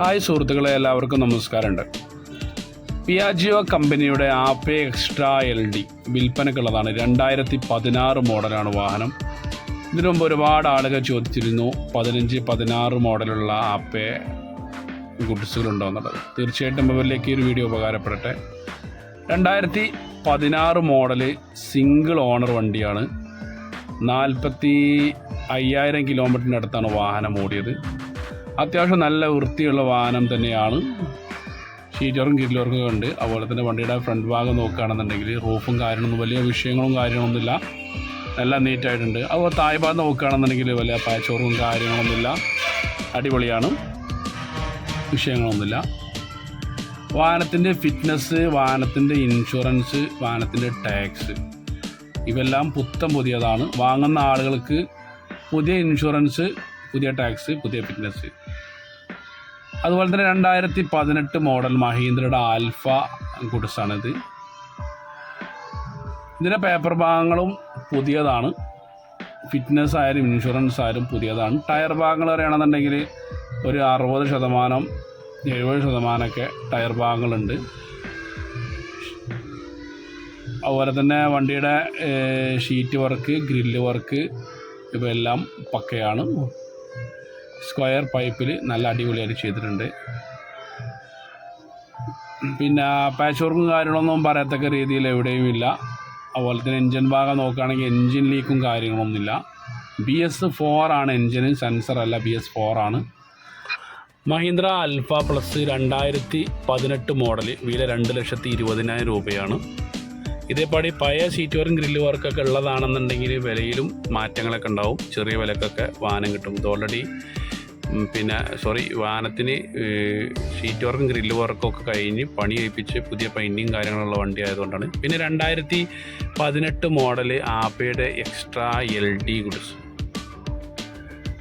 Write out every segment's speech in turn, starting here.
Hi സുഹൃത്തുക്കളെ എല്ലാവർക്കും നമസ്കാരമുണ്ട്. പിയാജിയോ കമ്പനിയുടെ ആപ്പെ എക്സ്ട്രാ എൽ ഡി വിൽപ്പനക്കുള്ളതാണ് രണ്ടായിരത്തി പതിനാറ് മോഡലാണ് വാഹനം. ഇതിനു മുമ്പ് ഒരുപാട് ആളുകൾ ചോദിച്ചിരുന്നു പതിനഞ്ച് പതിനാറ് മോഡലുള്ള ആപ്പെ ഗുഡ്സുകളുണ്ടോ എന്നുള്ളത് തീർച്ചയായിട്ടും ഇവരിലേക്ക് ഒരു വീഡിയോ ഉപകാരപ്പെടട്ടെ. രണ്ടായിരത്തി പതിനാറ് മോഡൽ സിംഗിൾ ഓണർ വണ്ടിയാണ്. നാൽപ്പത്തി അയ്യായിരം കിലോമീറ്ററിന്റെ അടുത്താണ് വാഹനം ഓടിയത്. അത്യാവശ്യം നല്ല വൃത്തിയുള്ള വാഹനം തന്നെയാണ്. ഷീറ്ററും കില്ലറും ഉണ്ട് അതുപോലെ തന്നെ വണ്ടിയുടെ ഫ്രണ്ട് ഭാഗം നോക്കുകയാണെന്നുണ്ടെങ്കിൽ റൂഫും കാര്യങ്ങളൊന്നും വലിയ വിഷയങ്ങളും കാര്യങ്ങളൊന്നുമില്ല. എല്ലാം നീറ്റായിട്ടുണ്ട്. അതുപോലെ താഴെ ഭാഗം നോക്കുകയാണെന്നുണ്ടെങ്കിൽ വലിയ പാച്ചോറും കാര്യങ്ങളൊന്നുമില്ല. അടിപൊളിയാണ്. വിഷയങ്ങളൊന്നുമില്ല. വാഹനത്തിന്റെ ഫിറ്റ്നസ് വാഹനത്തിന്റെ ഇൻഷുറൻസ് വാഹനത്തിന്റെ ടാക്സ് ഇവെല്ലാം പുത്തം പുതിയതാണ്. വാങ്ങുന്ന ആളുകൾക്ക് പുതിയ ഇൻഷുറൻസ് പുതിയ ടാക്സ് പുതിയ ഫിറ്റ്നസ് അതുപോലെ തന്നെ രണ്ടായിരത്തി പതിനെട്ട് മോഡൽ മഹീന്ദ്രയുടെ ആൽഫ ഗുഡ്സാണിത് ഇതിന്റെ പേപ്പർ ഭാഗങ്ങളും പുതിയതാണ്. ഫിറ്റ്നസ് ആയാലും ഇൻഷുറൻസ് ആയാലും പുതിയതാണ്. ടയർ ഭാഗങ്ങൾ പറയുകയാണെന്നുണ്ടെങ്കിൽ ഒരു അറുപത് ശതമാനം എഴുപത് ശതമാനമൊക്കെ ടയർ ഭാഗങ്ങളുണ്ട്. അതുപോലെ തന്നെ വണ്ടിയുടെ ഷീറ്റ് വർക്ക് ഗ്രില്ല് വർക്ക് ഇവയെല്ലാം പക്കയാണ്. സ്ക്വയർ പൈപ്പിൽ നല്ല അടിപൊളിയായിട്ട് ചെയ്തിട്ടുണ്ട്. പിന്നെ പാച്ച് വർക്കും കാര്യങ്ങളൊന്നും പറയത്തക്ക രീതിയിൽ എവിടെയും ഇല്ല. അതുപോലെ തന്നെ എൻജിൻ ഭാഗം നോക്കുകയാണെങ്കിൽ എൻജിൻ ലീക്കും കാര്യങ്ങളൊന്നുമില്ല. ബി എസ് ഫോർ ആണ് എൻജിന് സെൻസർ അല്ല ബി എസ് ഫോർ ആണ്. മഹീന്ദ്ര അൽഫ പ്ലസ് രണ്ടായിരത്തി പതിനെട്ട് മോഡൽ വില രണ്ട് ലക്ഷത്തി ഇരുപതിനായിരം രൂപയാണ്. ഇതേപാടി പഴയ സീറ്റ് വർക്കും ഗ്രില്ല് വർക്കൊക്കെ ഉള്ളതാണെന്നുണ്ടെങ്കിൽ വിലയിലും മാറ്റങ്ങളൊക്കെ ഉണ്ടാവും. ചെറിയ വിലക്കൊക്കെ വാഹനം കിട്ടും. ഇത് ഓൾറെഡി പിന്നെ സോറി വാഹനത്തിന് ഷീറ്റ് വർക്കും ഗ്രില്ല് വർക്കും ഒക്കെ കഴിഞ്ഞ് പണി കഴിപ്പിച്ച് പുതിയ പെയിന്റിങ് കാര്യങ്ങളുള്ള വണ്ടി ആയതുകൊണ്ടാണ്. പിന്നെ രണ്ടായിരത്തി പതിനെട്ട് മോഡൽ ആപ്പയുടെ എക്സ്ട്രാ എൽ ഡി ഗുഡ്സ്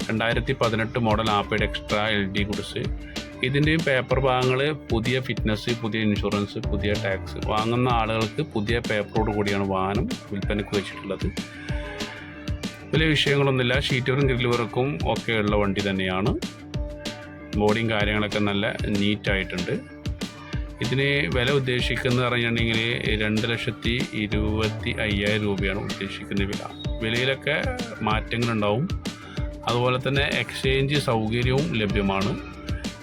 രണ്ടായിരത്തി പതിനെട്ട് മോഡൽ ആപ്പയുടെ എക്സ്ട്രാ എൽ ഡി ഗുഡ്സ് ഇതിന്റെയും പേപ്പർ ഭാഗങ്ങൾ പുതിയ ഫിറ്റ്നസ് പുതിയ ഇൻഷുറൻസ് പുതിയ ടാക്സ് വാങ്ങുന്ന ആളുകൾക്ക് പുതിയ പേപ്പറോട് കൂടിയാണ് വാഹനം വിൽപ്പനയ്ക്ക് വെച്ചിട്ടുള്ളത്. വലിയ വിഷയങ്ങളൊന്നുമില്ല. ഷീറ്ററും ഗ്രില്ല് വർക്കും ഒക്കെയുള്ള വണ്ടി തന്നെയാണ്. ബോഡിയും കാര്യങ്ങളൊക്കെ നല്ല നീറ്റായിട്ടുണ്ട് ഇതിന് വില ഉദ്ദേശിക്കുന്നത് പറഞ്ഞിട്ടുണ്ടെങ്കിൽ രണ്ട് ലക്ഷത്തി ഇരുപത്തി അയ്യായിരം രൂപയാണ് ഉദ്ദേശിക്കുന്ന വില. വിലയിലൊക്കെ മാറ്റങ്ങളുണ്ടാവും. അതുപോലെ തന്നെ എക്സ്ചേഞ്ച് സൗകര്യവും ലഭ്യമാണ്.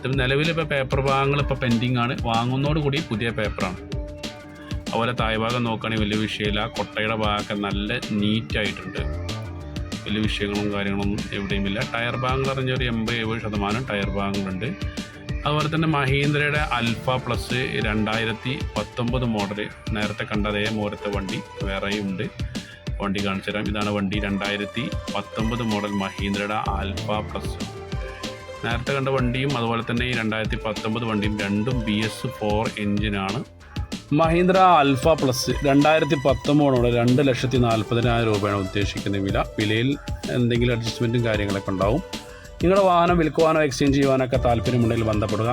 ഇതിൽ നിലവിലിപ്പോൾ പേപ്പർ ഭാഗങ്ങൾ ഇപ്പോൾ പെൻഡിങ് ആണ്. വാങ്ങുന്നതോടുകൂടി പുതിയ പേപ്പറാണ് അതുപോലെ താഴ്ഭാഗം നോക്കുകയാണെങ്കിൽ വലിയ വിഷയമില്ല. കൊട്ടയുടെ ഭാഗമൊക്കെ നല്ല നീറ്റായിട്ടുണ്ട്. വലിയ വിഷയങ്ങളും കാര്യങ്ങളൊന്നും എവിടെയുമില്ല ടയർ ഭാഗങ്ങൾ അറിഞ്ഞൊരു എൺപത് എഴുപത് ശതമാനം ടയർ ഭാഗങ്ങളുണ്ട്. അതുപോലെ തന്നെ മഹീന്ദ്രയുടെ അൽഫ പ്ലസ് രണ്ടായിരത്തി പത്തൊമ്പത് മോഡൽ നേരത്തെ കണ്ട അതേ മോരത്തെ വണ്ടി വേറെയും ഉണ്ട്. വണ്ടി കാണിച്ചു തരാം ഇതാണ് വണ്ടി രണ്ടായിരത്തി പത്തൊമ്പത് മോഡൽ മഹീന്ദ്രയുടെ ആൽഫ പ്ലസ് നേരത്തെ കണ്ട വണ്ടിയും അതുപോലെ തന്നെ ഈ രണ്ടായിരത്തി പത്തൊമ്പത് വണ്ടിയും രണ്ടും ബി എസ് ഫോർ എഞ്ചിനാണ് മഹീന്ദ്ര അൽഫ പ്ലസ് രണ്ടായിരത്തി പത്തൊമ്പതോടെ രണ്ട് ലക്ഷത്തി നാൽപ്പതിനായിരം രൂപയാണ് ഉദ്ദേശിക്കുന്ന വില. വിലയിൽ എന്തെങ്കിലും അഡ്ജസ്റ്റ്മെന്റും കാര്യങ്ങളൊക്കെ ഉണ്ടാവും. നിങ്ങളുടെ വാഹനം വിൽക്കുവാനോ എക്സ്ചേഞ്ച് ചെയ്യുവാനൊക്കെ താല്പര്യമുണ്ടെങ്കിൽ ബന്ധപ്പെടുക.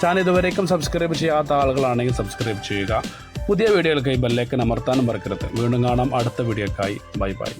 ചാനൽ ഇതുവരേക്കും സബ്സ്ക്രൈബ് ചെയ്യാത്ത ആളുകളാണെങ്കിൽ സബ്സ്ക്രൈബ് ചെയ്യുക. പുതിയ വീഡിയോകൾക്കായി ബെല്ലേക്കൻ അമർത്താനും മറക്കരുത്. വീണ്ടും കാണാം. അടുത്ത വീഡിയോക്കായി ബൈ ബൈ